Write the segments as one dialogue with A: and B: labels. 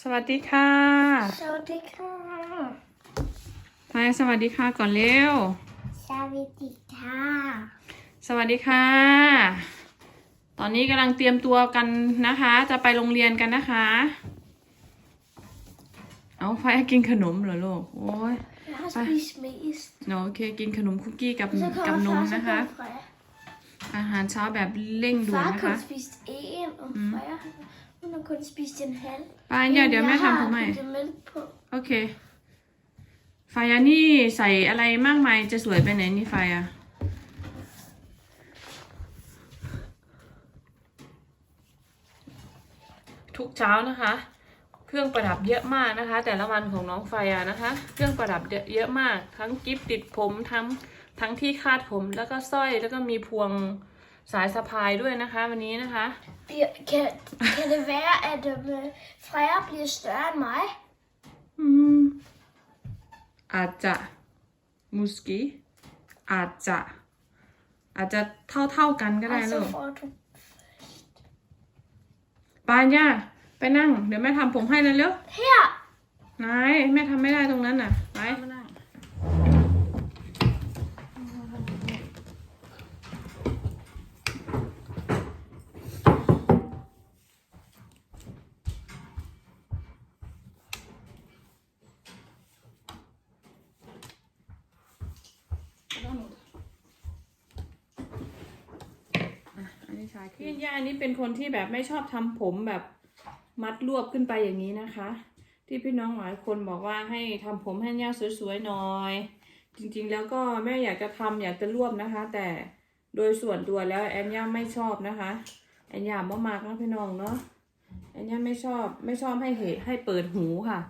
A: สวัสดีค่ะ
B: สวัสดีค่ะ
A: ทายสวัสดีค่ะก่อนเร็ว
B: สวัสดีค่ะ
A: สวัสดีค่ะ ตอนนี้กำลังเตรียมตัวกันนะคะ จะไปโรงเรียนกันนะคะ เอาไฟกินขนมเหรอลูก โอ้ย
B: Jag har spist mest.
A: เนาะโอเคกินขนมคุกกี้กับ
B: Så
A: กับ
B: kommer
A: นม
B: far, så
A: นะคะ
B: kommer Freja.
A: อาหารเช้าแบบเร่งด่วน
B: Far har
A: นะคะ
B: kun spist en, og Freja hun har kun spist en halv.
A: ไปเนี่ยเดี๋ยวแม่
B: Jeg
A: ทำผมใหม่
B: har puttet mælk på.
A: โอเค ไฟอะนี่ใส่อะไรมากมายจะสวยไปไหนนี่ไฟอะทุกเช้านะคะ เครื่องประดับเยอะมากนะคะ แต่ละวันของน้องไฟอะนะคะ เครื่องประดับเยอะเยอะมาก ทั้งกิฟติดผมทั้งทั้งที่คาดผมแล้วก็สร้อยแล้วก็มีพวง สายสะพายด้วยนะคะวันนี้นะคะ
B: Bliver- Kan, kan det være, at øh, Freja bliver større end mig?
A: อืมอาจจะมุสกีอาจจะ อาจจะเท่าเท่าๆกันก็ได้
B: Og
A: ลู
B: så
A: ก
B: får du
A: ปานย่าไปนั่ง เดี๋ยวแม่ทำผมให้เลยเร็ว
B: her.
A: นายแม่ทำไม่ได้ตรงนั้นน่ะ ไปมานั่งอะอันนี้ ชายพี่ย่านี่เป็นคนที่แบบไม่ชอบทำผมแบบมัดรวบขึ้นไปอย่างนี้นะคะ ที่พี่น้องหลายคนบอกว่าให้ทำผมให้ย่าสวยๆหน่อย จริงๆแล้วก็แม่อยากจะทำอยากจะรวบนะคะ แต่โดยส่วนตัวแล้วแอนย่าไม่ชอบนะคะแอนย่าบ่มากนะพี่น้องเนาะแอนย่าไม่ชอบไม่ชอบให้เหให้เปิดหูค่ะ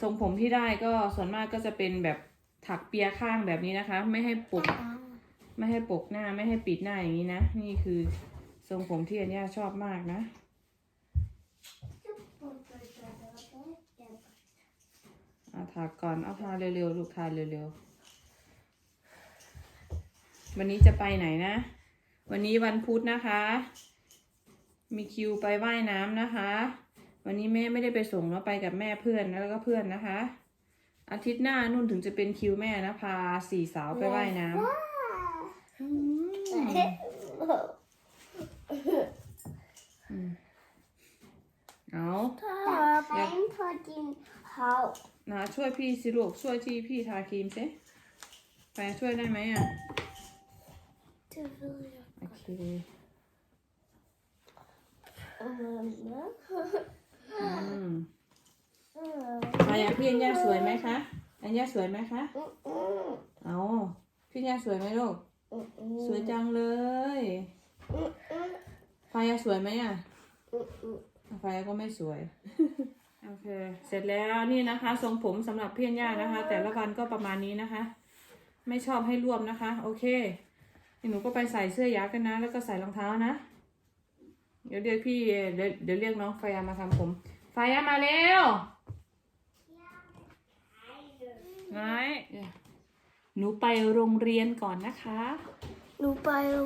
A: ทรงผมที่ได้ก็ส่วนมากก็จะเป็นแบบถักเปียข้างแบบนี้นะคะ ไม่ให้ปก ไม่ให้ปกหน้าไม่ให้ปิดหน้าอย่างนี้นะ นี่คือทรงผมที่อันย่าชอบมากนะ เอาทาก่อน เอาทาเร็วๆ ลูกทาเร็วๆ วันนี้จะไปไหนนะ วันนี้วันพุธนะคะ มีคิวไปว่ายน้ำนะคะ วันนี้แม่ไม่ได้ไปส่งเนาไปกับแม่เพื่อนแล้วก็เพื่อนนะคะ อาทิตย์หน้านุ่นถึงจะเป็นคิวแม่นะพาสี่สาวไปว่ายน้ำ เอา
B: Der er vand på din hav.
A: นะช่วยพี่สิลูกช่วยที่พี่ทาครีมสิไปช่วยได้ไหมอะ
B: Det ved jeg.
A: โอเคอืมไปอะพี่อัญญาสวยไหมคะ อัญญาสวยไหมคะ เอาพี่อัญญาสวยไหมลูก สวยจังเลยไฟอะสวยไหมอะไฟก็ไม่สวย โอเค เสร็จแล้วนี่นะคะ ทรงผมสำหรับพี่อัญญานะคะ แต่ละวันก็ประมาณนี้นะคะ ไม่ชอบให้รวมนะคะ โอเคเดี๋ยวหนูก็ไปใส่เสื้อยักษ์กันนะ แล้วก็ใส่รองเท้านะ เดี๋ยวเรียกพี่ เดี๋ยวเดี๋ยวเรียกน้องไฟยามาทำผม ไฟยามาเร็วไง หนูไปโรงเรียนก่อนนะคะ
B: Nu bare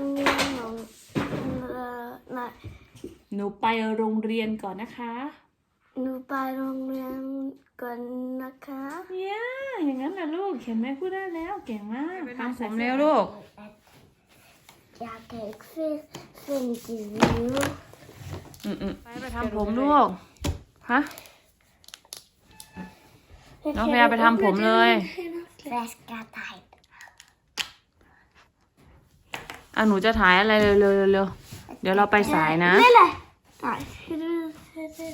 B: nogen. Nej,
A: หนูไปโรงเรียนก่อนนะคะ
B: nu bare nogen godt naka.
A: เนี่ยอย่างนั้นแหละลูกเขียนแม่พูดได้แล้วเก่งมากทำผมเร็วลูก
B: Jeg kan ikke finde, finde de hvide.
A: อืมอืมไปไปทำผมลูก ฮะ น้องพยาไปทำผมเลย
B: Hvad skal dig?
A: อะหนูจะถ่ายอะไรเร็วเร็วเร็วเร็วเดี๋ยวเราไปสายนะ
B: Lille! Nej, det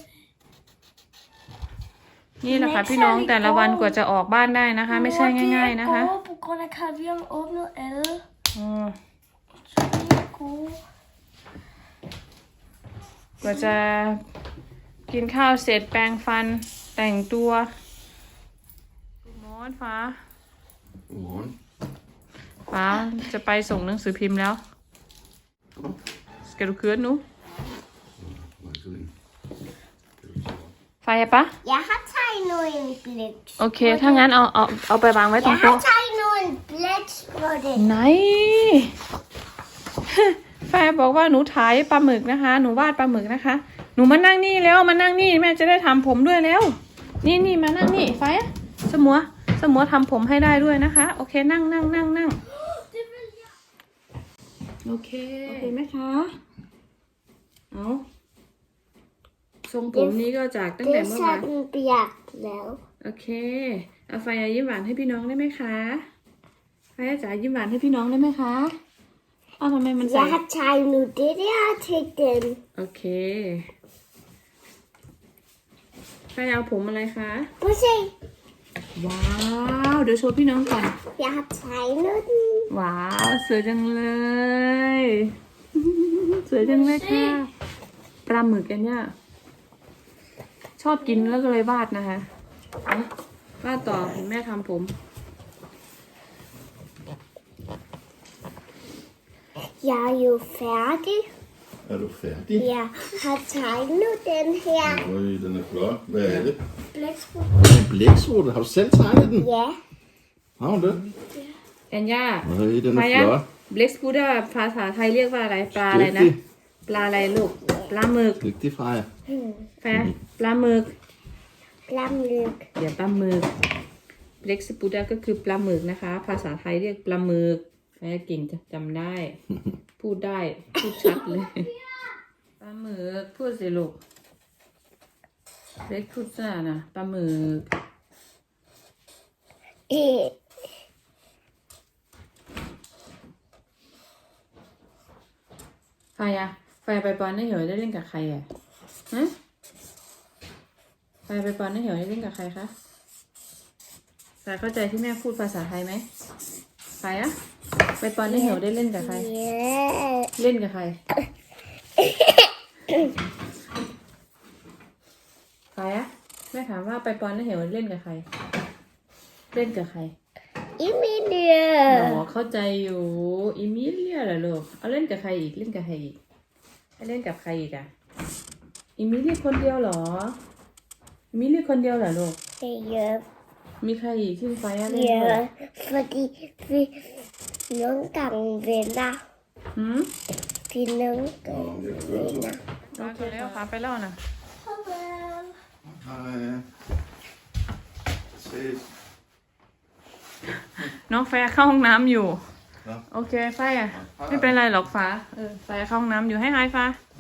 A: นี่แหละค่ะพี่น้องแต่ละวันกว่าจะออกบ้านได้นะคะ ไม่ใช่ง่าย ๆนะคะ
B: På grund af, at vi har åbnet alle.
A: อืม
B: Så de er gode.
A: กว่าจะกินข้าวเสร็จแปรงฟันแต่งตัวมอนฟ้า
C: Godmorgen.
A: ฟ้าจะไปส่งหนังสือพิมพ์แล้ว Skal du køre nu?
C: Meget køling.
A: Fejrer bare?
B: Jeg har tegnet en blæk.
A: โอเค ถ้างั้นเอาเอาเอาไปวางไว้ตรง
B: Jeg
A: โต๊ะ
B: har tegnet en blæk på det.
A: ไหน แฟบอกว่าหนูถ่ายปลาหมึกนะคะ หนูวาดปลาหมึกนะคะ หนูมานั่งนี่แล้วมานั่งนี่แม่จะได้ทำผมด้วยแล้ว นี่นี่มานั่งนี่ไฟอะสมัว สมัวทำผมให้ได้ด้วยนะคะ โอเคนั่งนั่งนั่งนั่งโอเค โอเคไหมคะ เอาทรงผมนี้ก็จากตั้งแต่
B: Det
A: เมื่อวาน
B: satte bjert lav.
A: โอเค เอาไฟยิ้มหวานให้พี่น้องได้ไหมคะไฟจ๋ายิ้มหวานให้พี่น้องได้ไหมคะเอาทำไมมันใส่
B: Jeg har tegnet det der til dem.
A: โอเคไฟเอาผมอะไรคะ
B: Prøv at se.
A: ว้าว เดี๋ยวโชว์พี่น้องก่อน
B: Jeg har tegnet den.
A: ว้าว สวยจังเลย สวยจังเลยค่ะปลาหมึกกันเนี่ยชอบกินแล้วก็เลยวาดนะคะเอาวาดต่อเห็นแม่ทำผม
B: Jeg er jo færdig.
C: Er du færdig?
B: Jeg har tegnet den her
C: Øj, den er flot. Hvad er det?
B: Blæksprut.
C: En blæksprutte. Har du selv tegnet den?
B: Ja.
C: Har du det?
A: แอนย่า
C: Øj, den
A: มา
C: er
A: ยัง
C: flot.
A: เบล็กสกูเดอร์ภาษาไทยเรียกว่าอะไร ปลาอะไรนะ
C: Dygtig.
A: ปลาอะไรลูก ปลาหมึก
C: Dygtig, Freja.
A: แฟปลาหมึก
B: Blamlyk.
A: เดี๋ยวปลาหมึกเล็กสปูดาก็คือปลาหมึกนะคะ ภาษาไทยเรียกปลาหมึกแม่เก่งจะจำได้ พูดได้ พูดชัดเลย ปลาหมึก พูดสิลูก เล็กพูดจ้านะปลาหมึก
B: Øh,
A: ไฟอะไฟไปปอนได้เหรอได้เล่นกับใครอะฮะไฟไปปอนได้เหรอได้เล่นกับใครคะไฟเข้าใจที่แม่พูดภาษาไทยไหมไฟอะไปปอนได้เหรอได้เล่นกับใคร
B: Ja.
A: เล่นกับใคร ใครอะแม่ถามว่าไปปอนได้เหรอเล่นกับใคร เล่นกับใคร
B: Emilie.
A: อ๋อเข้าใจอยู่ อิมิเลียเหรอลูก เอาเล่นกับใครอีก เล่นกับใครอีกให้เล่นกับใครอีกอะอิมิเลียคนเดียวเหรออิมิเลียคนเดียวเหรอลูก
B: Ja.
A: มีใครอีกที่ไฟอะเล่นด้วย
B: Ja. Fordi vi nogle gange venner.
A: หืม
B: Vi nogle
C: Nå,
B: gange
C: det er godt.
B: venner.
A: โอเคแล้วพาไปแล้วนะ น้องแฟร์เข้าห้องน้ำอยู่
C: ครับ
A: โอเคไฟอะไม่เป็นไรหรอกฟ้า เออไฟเข้าห้องน้ำอยู่ให้ไฮฟ้า
C: Hej.